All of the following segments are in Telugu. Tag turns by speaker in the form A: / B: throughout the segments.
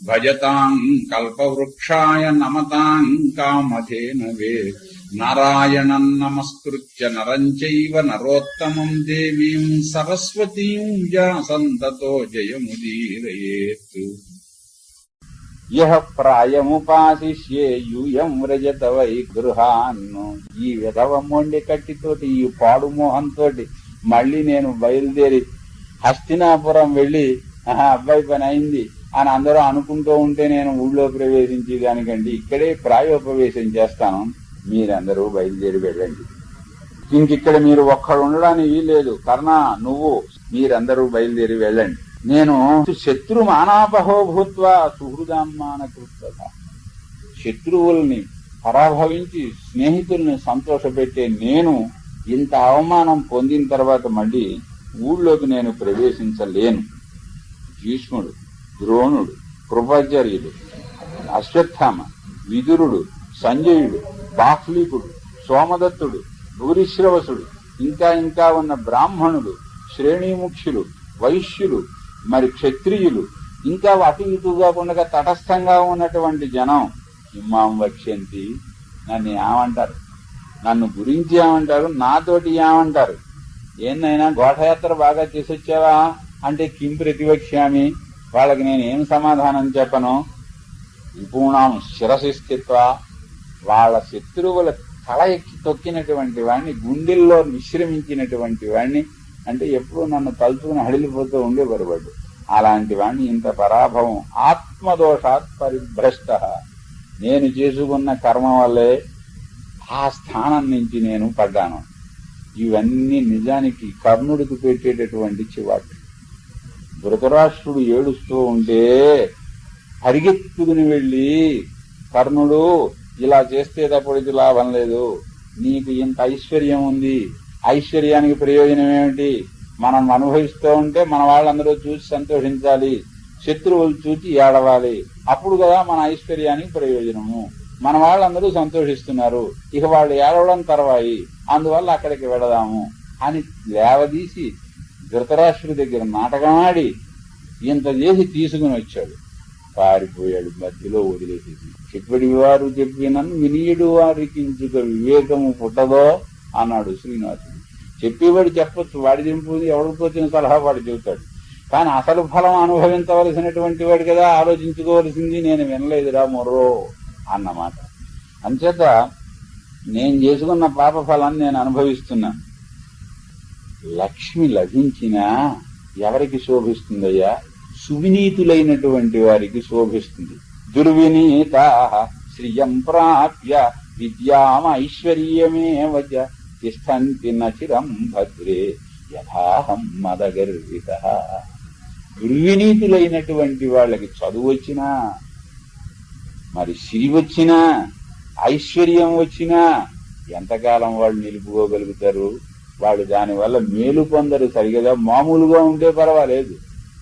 A: భజతాం కల్పవృక్షాయ నమతాం కామధేనవే నారాయణం నమస్కృత్య నరం చైవ నరోత్తమం దేవీం సరస్వతీం వ్యాసంతతో జయముదీరయేత్ యహ ప్రాయముపాశిష్యే యూయం వ్రజత వై గృహాన్ను ఈ విధవ మొండి కట్టితోటి ఈ పాడు మోహంతోటి మళ్ళీ నేను బయలుదేరి హస్తినాపురం వెళ్ళి ఆహా అబ్బాయి పని అయింది. అని అందరూ అనుకుంటూ ఉంటే నేను ఊళ్ళో ప్రవేశించి దానికంటే ఇక్కడే ప్రాయోపవేశం చేస్తాను. మీరందరూ బయలుదేరి వెళ్ళండి. ఇంకిక్కడ మీరు ఒక్కడు ఉండడానికి వీల్లేదు కర్ణ నువ్వు మీరందరూ బయలుదేరి వెళ్ళండి. నేను శత్రు మానాపహోభూత్వ భూత్వ కృత శత్రువుల్ని పరాభవించి స్నేహితుల్ని సంతోషపెట్టే నేను ఇంత అవమానం పొందిన తర్వాత మళ్ళీ ఊళ్ళోకి నేను ప్రవేశించలేను. భీష్ముడు ద్రోణుడు కృపాచార్యుడు అశ్వత్థామ విదురుడు సంజయుడు బాహ్లీకుడు సోమదత్తుడు భూరిశ్రవసుడు ఇంకా ఇంకా ఉన్న బ్రాహ్మణులు శ్రేణీముఖ్యులు వైశ్యులు మరి క్షత్రియులు ఇంకా అటు ఇటుగా ఉండగా తటస్థంగా ఉన్నటువంటి జనం ఇమ్మాం వక్ష్యంతి నన్ను ఏమంటారు? నన్ను గురించి ఏమంటారు? నాతోటి ఏమంటారు? ఏందైనా ఘోటయాత్ర బాగా చేసొచ్చావా? అంటే కిం ప్రతివక్ష్యామి? వాళ్ళకి నేను ఏం సమాధానం చెప్పను? విపూణాం శిరసి స్థిత్వ. వాళ్ళ శత్రువుల తల ఎక్కి తొక్కినటువంటి వాడిని గుండెల్లో విశ్రమించినటువంటి వాడిని అంటే ఎప్పుడూ నన్ను తలుచుకుని హడిలిపోతూ ఉండేవారు వాడు అలాంటి వాడిని ఇంత పరాభవం ఆత్మదోషాత్ పరిభ్రష్ట. నేను చేసుకున్న కర్మ వల్లే ఆ స్థానం నుంచి నేను పడ్డాను. ఇవన్నీ నిజానికి కర్ణుడికి పెట్టేటటువంటి చివాట్లు. ధృతరాష్ట్రుడు ఏడుస్తూ ఉంటే పరిగెత్తుకుని వెళ్ళి కర్ణుడు ఇలా చేస్తే తప్పటికి లాభం లేదు. నీకు ఇంత ఐశ్వర్యం ఉంది. ఐశ్వర్యానికి ప్రయోజనం ఏమిటి? మనం అనుభవిస్తూ ఉంటే మన వాళ్ళందరూ చూసి సంతోషించాలి. శత్రువులు చూసి ఏడవాలి. అప్పుడు కదా మన ఐశ్వర్యానికి ప్రయోజనము. మన వాళ్ళందరూ సంతోషిస్తున్నారు. ఇక వాళ్ళు ఏడవడం తర్వాయి. అందువల్ల అక్కడికి వెళదాము అని లేవదీసి ధృతరాష్ట్రుడి దగ్గర నాటకమాడి ఇంత చేసి తీసుకుని వచ్చాడు. పారిపోయాడు మధ్యలో వదిలేసేసి చెప్పడి వారు చెప్పినను వినియుడు వారికి ఇంచుక వివేకము పుట్టదో అన్నాడు శ్రీనివాసుడు. చెప్పేవాడు చెప్పొచ్చు వాడి దింపు ఎవరికి వచ్చిన సలహా వాడు చెబుతాడు. కానీ అసలు ఫలం అనుభవించవలసినటువంటి వాడు కదా ఆలోచించుకోవలసింది నేను వినలేదురా మొర్రో అన్నమాట. అంచేత నేను చేసుకున్న పాప ఫలాన్ని నేను అనుభవిస్తున్నాను లక్ష్మి లభించినా ఎవరికి శోభిస్తుందయ్యా? సువినీతులైనటువంటి వారికి శోభిస్తుంది. దుర్వినీత శ్రియం ప్రాప్య విద్యామ ఐశ్వర్యమేవ తిష్టంతి నచిరం భద్రే యథాహం మదగర్విత. దుర్వినీతులైనటువంటి వాళ్ళకి చదువు వచ్చినా మరి సిరి వచ్చినా ఐశ్వర్యం వచ్చినా ఎంతకాలం వాళ్ళు నిలుపుకోగలుగుతారు? వాళ్ళు దానివల్ల మేలు పొందరు సరిగదా? మామూలుగా ఉంటే పర్వాలేదు.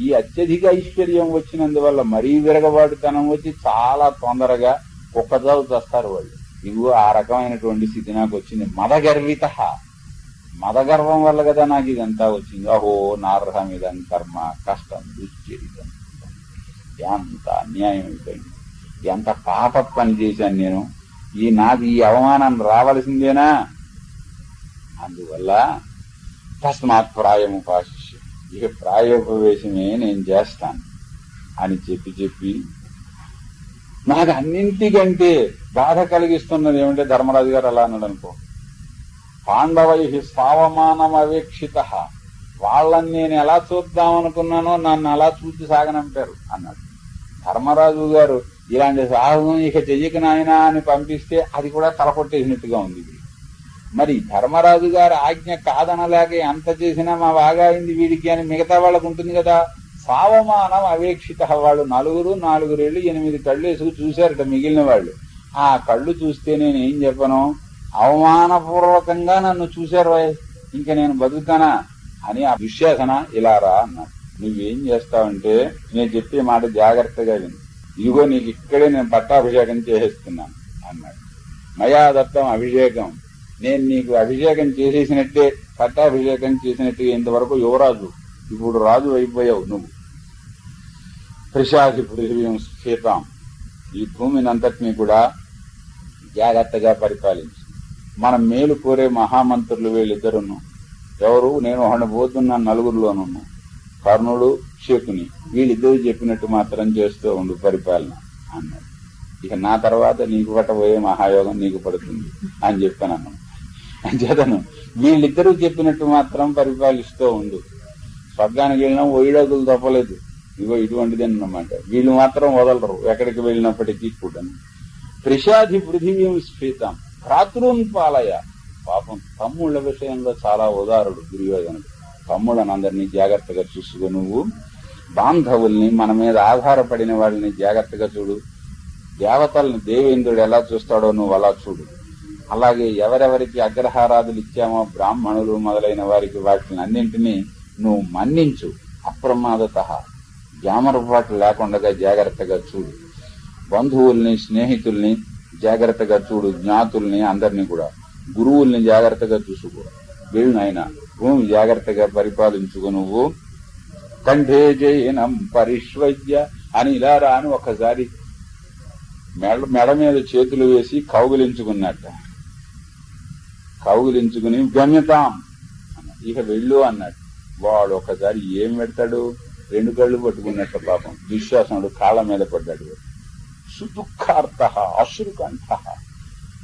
A: ఈ అత్యధిక ఐశ్వర్యం వచ్చినందువల్ల మరీ విరగబాటుతనం వచ్చి చాలా తొందరగా కుక్కజావు చేస్తారు వాళ్ళు. ఇదిగో ఆ రకమైనటువంటి స్థితి నాకు వచ్చింది. మదగర్విత. మదగర్వం వల్ల కదా నాకు ఇదంతా వచ్చింది. అహో నార్హం ఇదం కర్మ కష్టం దుశ్చరితం. ఎంత అన్యాయం అయిపోయింది. ఎంత పాప పని చేశాను నేను. ఈ నాకు ఈ అవమానం రావలసిందేనా? అందువల్ల తస్మాత్ ప్రాయముపాశిష్య ఇక ప్రాయోపవేశమే నేను చేస్తాను అని చెప్పి చెప్పి నాకు అన్నింటికంటే బాధ కలిగిస్తున్నది ఏమంటే ధర్మరాజు గారు అలా అన్నాడు అనుకో. పాండవై స్వావమానం అవేక్షిత వాళ్ళని నేను ఎలా చూద్దాం అనుకున్నానో నన్ను అలా చూసి సాగనంపారు అన్నాడు. ధర్మరాజు గారు ఇలాంటి సాహసం ఇక చెయ్యక నాయనా అని పంపిస్తే అది కూడా తలకొట్టేసినట్టుగా ఉంది. మరి ధర్మరాజు గారి ఆజ్ఞ కాదనలేక ఎంత చేసినా మా బాగా అయింది వీడికి అని మిగతా వాళ్ళకు ఉంటుంది కదా. సావమానం అవేక్షిత వాళ్ళు నలుగురు నాలుగురేళ్ళు ఎనిమిది కళ్ళు వేసుకు చూశారట మిగిలిన వాళ్ళు. ఆ కళ్ళు చూస్తే నేను ఏం చెప్పను? అవమానపూర్వకంగా నన్ను చూశారు వై ఇంకా నేను బతుకుతానా? అని ఆ దుశ్శాసన ఇలా రా అన్నాడు. నువ్వేం చేస్తావంటే నేను చెప్పే మాట జాగ్రత్తగా విను. ఇదిగో నీకు ఇక్కడే నేను పట్టాభిషేకం చేసేస్తున్నాను అన్నాడు. మయా దత్తం అభిషేకం. నేను నీకు అభిషేకం చేసేసినట్టే పట్టాభిషేకం చేసినట్టుగా ఇంతవరకు యువరాజు. ఇప్పుడు రాజు అయిపోయావు నువ్వు. ప్రశాసి పృథివీం స్థితాం ఈ భూమిని అంతటినీ కూడా జాగ్రత్తగా పరిపాలించు. మనం మేలు కోరే మహామంత్రులు వీళ్ళిద్దరును ఎవరు? నేను ఒకడిని పోతున్న నలుగురిలోనున్నా. కర్ణుడు శకుని. వీళ్ళిద్దరు చెప్పినట్టు మాత్రం చేస్తూ ఉండు పరిపాలన అన్నాడు. ఇక నా తర్వాత నీకు పట్టబోయే మహాయోగం నీకు పడుతుంది అని చెప్పాను అన్నాను అంచేతను వీళ్ళిద్దరూ చెప్పినట్టు మాత్రం పరిపాలిస్తూ ఉండు. స్వర్గానికి వెళ్ళినా ఒయిడగులు తప్పలేదు. ఇగో ఇటువంటిది అన్నమాట. వీళ్ళు మాత్రం వదలరు. ఎక్కడికి వెళ్ళినప్పటికీ కూడా ప్రషాధి పృథివీం స్ఫీతం. భ్రాతృన్ పాలయ. పాపం తమ్ముళ్ళ విషయంలో చాలా ఉదారుడు దుర్యోధనుడు. తమ్ముళ్ళని అందరినీ జాగ్రత్తగా చూసుకో నువ్వు. బాంధవుల్ని మన మీద ఆధారపడిన వాళ్ళని జాగ్రత్తగా చూడు. దేవతల్ని దేవేంద్రుడు ఎలా చూస్తాడో నువ్వు అలా చూడు. అలాగే ఎవరెవరికి అగ్రహారాదులు ఇచ్చామో బ్రాహ్మణులు మొదలైన వారికి వాటిని అన్నింటినీ నువ్వు మన్నించు. అప్రమాదత. జామరపాటు లేకుండా జాగ్రత్తగా చూడు. బంధువుల్ని స్నేహితుల్ని జాగ్రత్తగా చూడు. జ్ఞాతుల్ని అందరినీ కూడా. గురువుల్ని జాగ్రత్తగా చూసుకో. వీళ్ళు నాయన. భూమి జాగ్రత్తగా పరిపాలించుకో నువ్వు. కంఠే జయనం పరిష్వజ్య అని ఇలా రాను ఒకసారి మెడ మెడ మీద చేతులు వేసి కౌగిలించుకున్నట్ట. కౌగిలించుకుని గమ్యతాం ఇక వెళ్ళు అన్నాడు. వాడు ఒకసారి ఏం పెడతాడు? రెండు కళ్ళు పట్టుకున్నట్టు పాపం. దుశ్శాసనుడు కాళ్ళ మీద పడ్డాడు. సుదుఃఖార్థ అశ్రుకంఠ.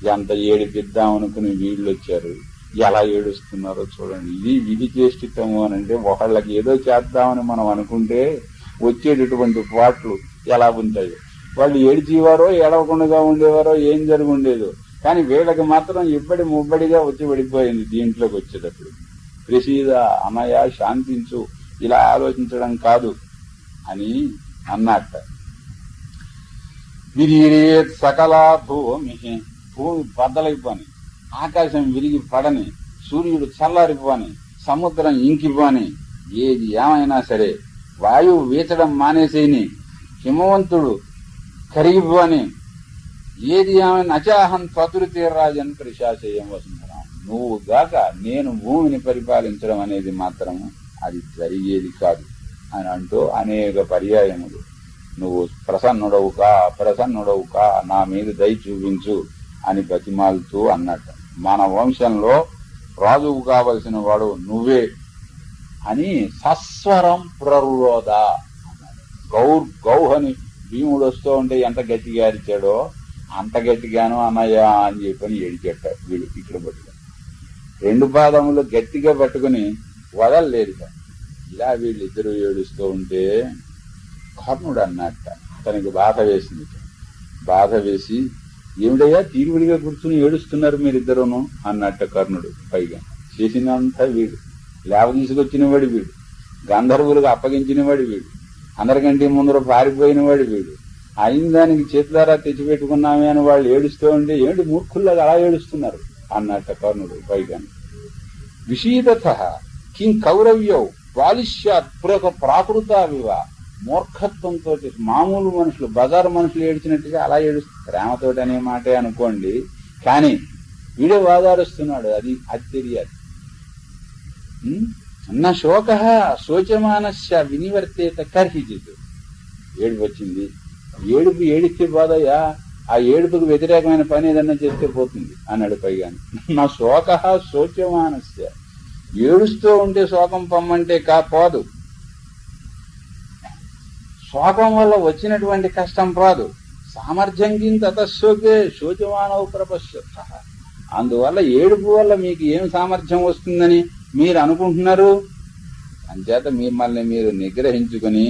A: ఎంత ఏడిపిద్దాం అనుకుని వీళ్ళు వచ్చారు ఎలా ఏడుస్తున్నారో చూడండి. ఇది విధి చేష్టితము అని అంటే ఒకళ్ళకి ఏదో చేద్దామని మనం అనుకుంటే వచ్చేటటువంటి పాటలు ఎలా ఉంటాయో. వాళ్ళు ఏడిచేవారో ఏడవకుండా ఉండేవారో ఏం జరిగి ఉండేదో. కానీ వీళ్ళకి మాత్రం ఇబ్బడి ముబ్బడిగా వచ్చి పడిపోయింది దీంట్లోకి వచ్చేటప్పుడు. ప్రసీద అనయ శాంతించు ఇలా ఆలోచించడం కాదు అని అన్నట్ట విరిగిరేత్ సకల భూమి భూమి బద్దలైపోని ఆకాశం విరిగి పడని సూర్యుడు చల్లారిపోని సముద్రం ఇంకిపోని ఏది ఏమైనా సరే వాయువు వీచడం మానేసేని హిమవంతుడు కరిగిపోని ఏది ఏమైనా అచాహం చతుర్థీరాజన్ ప్రశాసేయం వసుంధరాం నువ్వు గాక నేను భూమిని పరిపాలించడం అనేది మాత్రం అది జరిగేది కాదు అని అంటూ అనేక పర్యాయములు. నువ్వు ప్రసన్నుడవు కా ప్రసన్నుడవు కా నా మీద దయ చూపించు అని బతిమాలుతూ అన్నట్టు. మన వంశంలో రాజువు కావలసిన వాడు నువ్వే అని సస్వరం ప్రరురోధ అన్నాడు. గౌర్ గౌహని భీముడు వస్తూ ఉంటే ఎంత గట్టిగా అరిచాడో అంత గట్టిగాను అన్నయ్యా అని చెప్పని ఏడిచెట్ట వీడు ఇక్కడ పట్టుకుని. రెండు పాదములు గట్టిగా పట్టుకుని వదలలేదు ఇలా వీళ్ళిద్దరూ ఏడుస్తూ ఉంటే కర్ణుడు అన్నట్ట తనకి బాధ వేసింది. బాధ వేసి ఏమిటయ్యా తీరువిడిగా కూర్చుని ఏడుస్తున్నారు మీరిద్దరూను అన్నట్ట కర్ణుడు పైగా. చేసినంత వీడు. లేవ తీసుకొచ్చిన వాడు వీడు. గంధర్వులకు అప్పగించిన వాడు వీడు. అందరికంటే ముందర పారిపోయిన వాడు వీడు. అయిన దానికి చేతులారా తెచ్చిపెట్టుకున్నామే అని వాళ్ళు ఏడుస్తూ ఉంటే ఏంటి మూర్ఖుల్లాగా అలా ఏడుస్తున్నారు? అన్నట్ట కర్ణుడు పైగా విషీదత కిం కౌరవ్యౌ బాలిష్యాత్ పురక ప్రాకృతావివ మూర్ఖత్వంతో మామూలు మనుషులు బజారు మనుషులు ఏడ్చినట్టుగా అలా ఏడుస్తారు ప్రేమతోటి అనే మాటే అనుకోండి కానీ వీడే వాదారుస్తున్నాడు అది అది తెలియాలి నా శోక శోచమానస్య వినివర్తేత కర్హిజిత్. ఏడుపు వచ్చింది. ఏడుపు ఏడిస్తే బాధయ్యా ఆ ఏడుపుకు వ్యతిరేకమైన పని ఏదన్నా చేస్తే పోతుంది అన్నాడు పైగాని. నా శోక శోచ్యమానస్య ఏడుస్తూ ఉంటే శోకం పొమ్మంటే కా పోదు. శోకం వల్ల వచ్చినటువంటి కష్టం పోదు సామర్థ్యం కింద తతశోకే శోచమానవ ప్రపశ్య అందువల్ల ఏడుపు వల్ల మీకు ఏం సామర్థ్యం వస్తుందని మీరు అనుకుంటున్నారు? అంచేత మిమ్మల్ని మీరు నిగ్రహించుకుని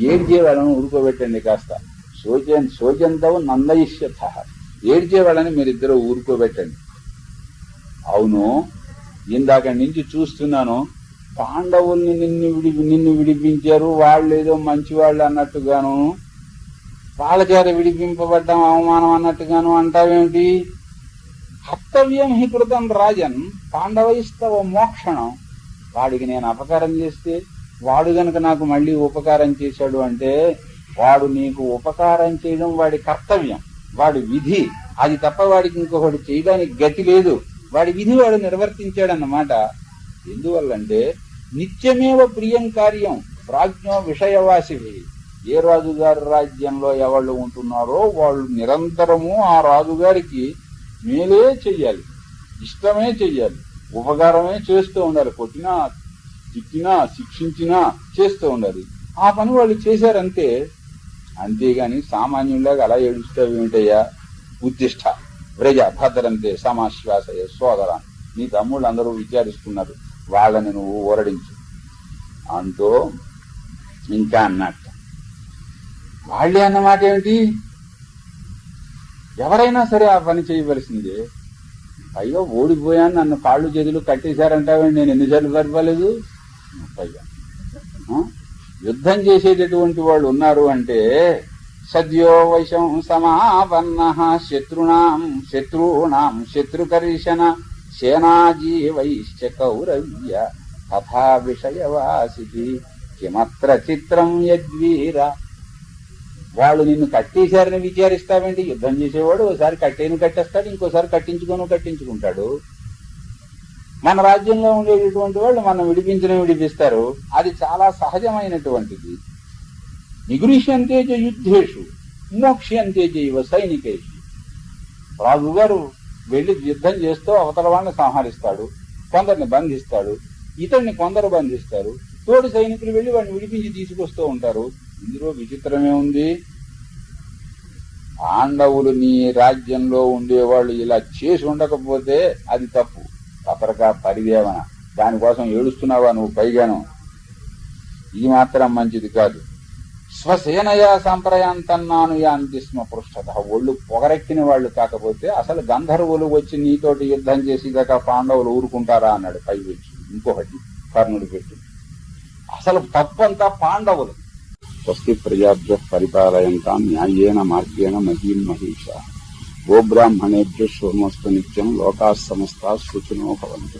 A: ఏడ్చే వాళ్ళని ఊరుకోబెట్టండి కాస్త. శోచన్ శోచంతవు నందయిష్యత ఏడ్చే వాళ్ళని మీరిద్దరూ ఊరుకోబెట్టండి. అవును ఇందాక నుంచి చూస్తున్నాను పాండవుల్ని నిన్ను విడి నిన్ను విడిపించారు వాళ్ళు ఏదో మంచి వాళ్ళు అన్నట్టుగాను వాళ్ళ చేత విడిపింపబడ్డం అవమానం అన్నట్టుగాను అంటావేమిటి? హర్తవ్యం హి కృతం రాజన్ పాండవైస్తవ మోక్షణం. వాడికి నేను అపకారం చేస్తే వాడు గనక నాకు మళ్ళీ ఉపకారం చేశాడు అంటే వాడు నీకు ఉపకారం చేయడం వాడి కర్తవ్యం వాడి విధి. అది తప్ప వాడికి ఇంకొకటి చేయడానికి గతి లేదు. వాడి విధి వాడు నిర్వర్తించాడన్నమాట. ఎందువల్లంటే నిత్యమేవ ప్రియం కార్యం ప్రాజ్ఞో విషయవాసివి. ఏ రాజుగారి రాజ్యంలో ఎవళ్ళు ఉంటున్నారో వాళ్ళు నిరంతరము ఆ రాజుగారికి మేలే చెయ్యాలి ఇష్టమే చెయ్యాలి ఉపకారమే చేస్తూ ఉండాలి. కొట్టినా తిట్టినా శిక్షించినా చేస్తూ ఉండాలి. ఆ పని వాళ్ళు చేశారంతే అంతేగాని సామాన్యులాగా అలా ఏడుస్తావు ఏమిటయ్యా? ఉద్దిష్ట వ్రజ భద్రంతే సమాశ్వాసయ సోదర. నీ తమ్ముళ్ళు అందరూ విచారిస్తున్నారు. వాళ్ళని నువ్వు ఊరడించు అంటూ ఇంకా అన్నట్ట. వాళ్ళే అన్నమాట ఏమిటి? ఎవరైనా సరే ఆ పని చేయవలసిందే. అయ్యో ఓడిపోయాను నన్ను కాళ్ళు చేతులు కట్టేశారంటావేంటి? నేను ఎన్నిసార్లు పరిపాలేదు పైగా. యుద్ధం చేసేటటువంటి వాళ్ళు ఉన్నారు అంటే సద్యో వైశం సమాపన్న శత్రుణాం శత్రూణాం శత్రుకర్షణ సేనాజీవైశ్చ కౌరవ్య తథా విషయవాసి కిమత్ర చిత్రం యద్వీర వాళ్ళు నిన్ను కట్టేశారని విచారిస్తావేంటి? యుద్ధం చేసేవాడు ఒకసారి కట్టేను కట్టేస్తాడు ఇంకోసారి కట్టించుకొని కట్టించుకుంటాడు. మన రాజ్యంలో ఉండేటటువంటి వాళ్ళు మనం విడిపించడం విడిపిస్తారు. అది చాలా సహజమైనటువంటిది. నిగృహ్యంతే యుద్ధేషు మోక్ష్యంతేజ యువ సైనికేషు. రాజుగారు వెళ్ళి యుద్ధం చేస్తూ అవతల వాళ్ళని సంహరిస్తాడు కొందరిని బంధిస్తాడు ఇతడిని కొందరు బంధిస్తారు. తోటి సైనికులు వెళ్ళి వాడిని విడిపించి తీసుకొస్తూ ఉంటారు. ఇందులో విచిత్రమే ఉంది. పాండవులు నీ రాజ్యంలో ఉండేవాళ్ళు ఇలా చేసి ఉండకపోతే అది తప్పు. తపరక పరిదేవన. దానికోసం ఏడుస్తున్నావా నువ్వు పైగాను? ఇది మాత్రం మంచిది కాదు. స్వసేనయా సంప్రయాంతన్నాను యాంతి స్మ పృష్ఠత ఒళ్ళు పొగరెక్కిన వాళ్ళు కాకపోతే అసలు గంధర్వులు వచ్చి నీతోటి యుద్ధం చేసేదాకా పాండవులు ఊరుకుంటారా అన్నాడు పై వచ్చి ఇంకొకటి కర్ణుడు పెట్టి. అసలు తప్పంతా పాండవులు. స్వస్తి ప్రజాభ్య పరిపాలయంతా న్యాయేన మార్గేణ మహీం మహిష. గోబ్రాహ్మణేభ్య శోమస్తు నిత్యం లోకా సమస్త సూచనో భవంతు.